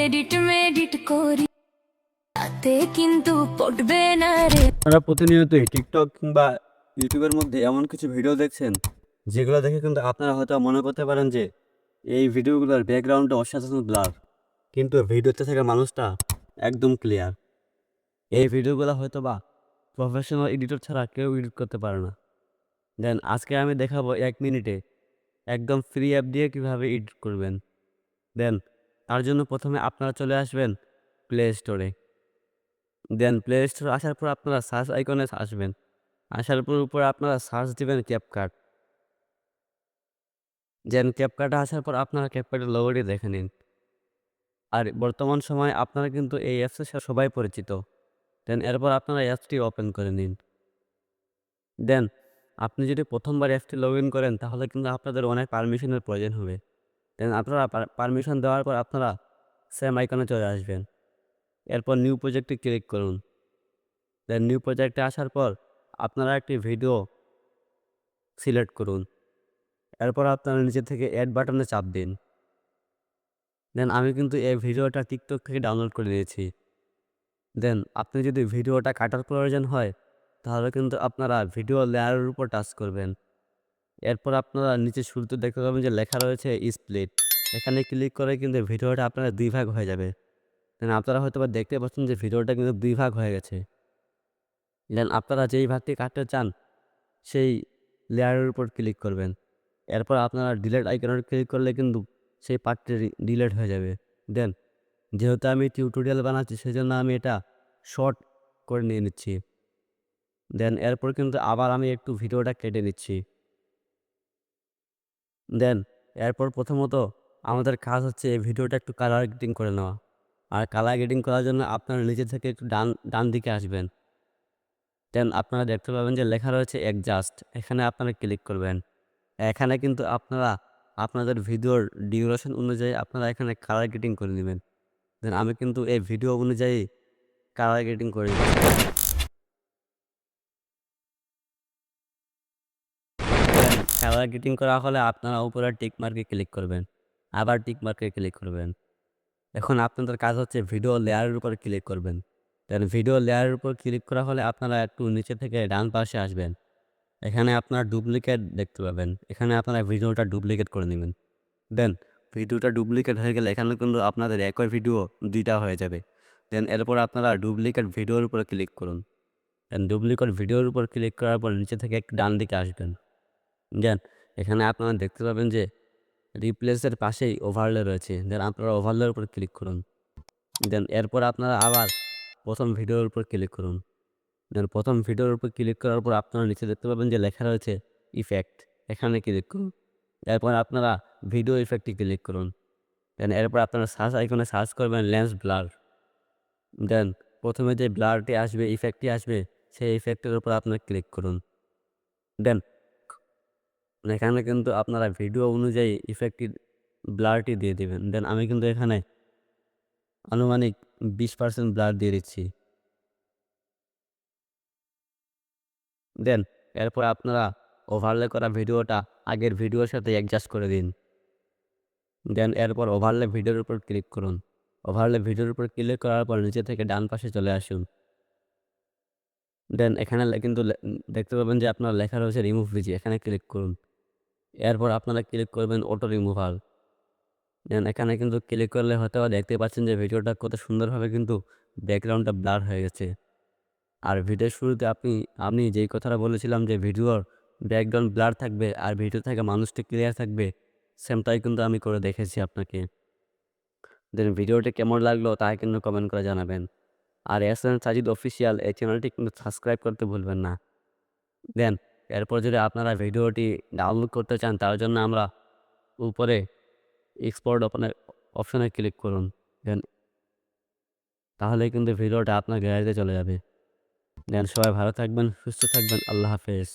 Edit মেডিট করি তাতে কিন্তু পড়বে না রে আপনারা প্রতিনিয়তই টিকটক কিংবা ইউটিউবের মধ্যে এমন কিছু ভিডিও দেখছেন, যেগুলো দেখে কিন্তু আপনারা হয়তো মনে করতে পারেন যে এই ভিডিওগুলোর ব্যাকগ্রাউন্ডটা অসাধারণ ব্লার কিন্তু ভিডিওতে থাকা মানুষটা একদম ক্লিয়ার এই ভিডিওগুলো হয়তো বা প্রফেশনাল এডিটর ছাড়া কেউ এডিট করতে পারে না। দেন আজকে আমি দেখাবো এক মিনিটে একদম ফ্রি অ্যাপ দিয়ে কীভাবে এডিট করবেন। দেন তার জন্য প্রথমে আপনারা চলে আসবেন প্লে স্টোরে দেন প্লে স্টোর আসার পর আপনারা সার্চ আইকনে আসবেন। আসার পর উপরে আপনারা সার্চ দিবেন ক্যাপকাট দেন ক্যাপকাটে আসার পর আপনারা ক্যাপকাটের লোগোটি দেখে নিন। আর বর্তমান সময়ে আপনারা কিন্তু এই অ্যাপসের সবাই পরিচিত। দেন এরপর আপনারা অ্যাপসটি ওপেন করে নিন। দেন আপনি যদি প্রথমবার অ্যাপসটি লগ ইন করেন, তাহলে কিন্তু আপনাদের অনেক পারমিশনের প্রয়োজন হবে। দেন আপনারা পারমিশন দেওয়ার পর আপনারা সেম আইকনে চলে আসবেন। এরপর নিউ প্রজেক্টে ক্লিক করুন। দেন নিউ প্রজেক্টে আসার পর আপনারা একটি ভিডিও সিলেক্ট করুন। এরপর আপনারা নিচে থেকে অ্যাড বাটনে চাপ দিন। দেন আমি কিন্তু এই ভিডিওটা টিকটক থেকে ডাউনলোড করে নিয়েছি। দেন আপনি যদি ভিডিওটা কাটার প্রয়োজন হয়, তাহলে কিন্তু আপনারা ভিডিও লেয়ারের উপর টাচ করবেন। এরপর আপনারা নিচে শুরুতে দেখতে পাবেন যে লেখা রয়েছে স্প্লিট এখানে ক্লিক করে কিন্তু ভিডিওটা আপনারা দুই ভাগ হয়ে যাবে। দেন আপনারা হয়তো বা দেখতে পাচ্ছেন যে ভিডিওটা কিন্তু দুই ভাগ হয়ে গেছে। দেন আপনারা যেই ভাগটি কাটতে চান, সেই লেয়ারের উপর ক্লিক করবেন। এরপর আপনারা ডিলেট আইকনের ক্লিক করলে কিন্তু সেই পার্টটি ডিলেট হয়ে যাবে। দেন যেহেতু আমি টিউটোরিয়াল বানাচ্ছি, সেজন্য আমি এটা শর্ট করে নিয়ে নিচ্ছি। দেন এরপর কিন্তু আবার আমি একটু ভিডিওটা কেটে নিচ্ছি। দেন, এরপর প্রথমত আমাদের কাজ হচ্ছে এই ভিডিওটা একটু কালার গ্রেডিং করে নেওয়া। আর কালার গ্রেডিং করার জন্য আপনারা নিচে থেকে একটু ডান ডান দিকে আসবেন। দেন আপনারা দেখতে পাবেন যে লেখা রয়েছে অ্যাডজাস্ট এখানে আপনারা ক্লিক করবেন। এখানে কিন্তু আপনারা, আপনাদের ভিডিওর ডিউরেশন অনুযায়ী আপনারা এখানে কালার গ্রেডিং করে নেবেন। দেন আমি কিন্তু এই ভিডিও অনুযায়ী কালার গ্রেডিং করে কালার গ্রেডিং করা হলে আপনারা উপরে টিক মার্কে ক্লিক করবেন। আবার টিক মার্কে ক্লিক করবেন। এখন আপনাদের কাজ হচ্ছে ভিডিও লেয়ারের উপর ক্লিক করবেন। দেন ভিডিও লেয়ারের উপর ক্লিক করা হলে আপনারা একটু নিচে থেকে ডান পাশে আসবেন। এখানে আপনার ডুপ্লিকেট দেখতে পাবেন। এখানে আপনারা ভিডিওটা ডুপ্লিকেট করে নেবেন। দেন ভিডিওটা ডুপ্লিকেট হয়ে গেলে এখানে কিন্তু আপনাদের একই ভিডিও দুইটা হয়ে যাবে। দেন এরপর আপনারা ডুপ্লিকেট ভিডিওর উপর ক্লিক করুন। দেন ডুপ্লিকেট ভিডিওর উপর ক্লিক করার পর নিচে থেকে ডান দিকে আসবেন। দেন এখানে আপনারা দেখতে পাবেন যে রিপ্লেসের পাশেই ওভারলে রয়েছে। দেন আপনারা ওভারলের উপর ক্লিক করুন। দেন এরপর আপনারা আবার প্রথম ভিডিওর উপর ক্লিক করুন। দেন প্রথম ভিডিওর উপর ক্লিক করার পর আপনারা নিচে দেখতে পাবেন যে লেখা রয়েছে ইফেক্ট এখানে ক্লিক করুন। এরপর আপনারা ভিডিও ইফেক্টে ক্লিক করুন। দেন এরপর আপনারা সার্চ আইকনে সার্চ করবেন লেন্স ব্লার দেন প্রথমে যে ব্লারটি আসবে ইফেক্টটি আসবে, সেই ইফেক্টের উপর আপনারা ক্লিক করুন। দেন এখানে কিন্তু আপনারা ভিডিও অনুযায়ী ইফেক্টটি ব্লারটি দিয়ে দেবেন। দেন আমি কিন্তু এখানে আনুমানিক বিশ পার্সেন্ট ব্লার দিয়ে দিচ্ছি। দেন এরপর আপনারা ওভারলে করা ভিডিওটা আগের ভিডিওর সাথে অ্যাডজাস্ট করে দিন। দেন এরপর ওভারলে ভিডিওর উপর ক্লিক করুন। ওভারলে ভিডিওর উপর ক্লিক করার পর নিচে থেকে ডান পাশে চলে আসুন। দেন এখানে কিন্তু দেখতে পাবেন যে আপনার লেখা রয়েছে রিমুভ ভিজি এখানে ক্লিক করুন। এরপর আপনারা ক্লিক করবেন অটো রিমুভাল দেন এখানে কিন্তু ক্লিক করলে হয়তো দেখতে পাচ্ছেন যে ভিডিওটা কত সুন্দরভাবে কিন্তু ব্যাকগ্রাউন্ডটা ব্লার হয়ে গেছে। আর ভিডিওর শুরুতে আপনি, আমি যেই কথাটা বলেছিলাম যে ভিডিওর ব্যাকগ্রাউন্ড ব্লার থাকবে আর ভিডিও থেকে মানুষটি ক্লিয়ার থাকবে সেমটাই কিন্তু আমি করে দেখেছি আপনাকে। দেন ভিডিওটি কেমন লাগল তাই কিন্তু কমেন্ট করে জানাবেন। আর এস এন সাজিদ অফিসিয়াল এই চ্যানেলটি কিন্তু সাবস্ক্রাইব করতে ভুলবেন না। দেন এরপর যদি আপনারা ভিডিওটি ডাউনলোড করতে চান, তার জন্য আমরা উপরে এক্সপোর্ট ওপেনে অপশানে ক্লিক করুন। দেন তাহলে কিন্তু ভিডিওটা আপনার গ্যালারিতে চলে যাবে। দেন সবাই ভালো থাকবেন, সুস্থ থাকবেন, আল্লাহ হাফেজ।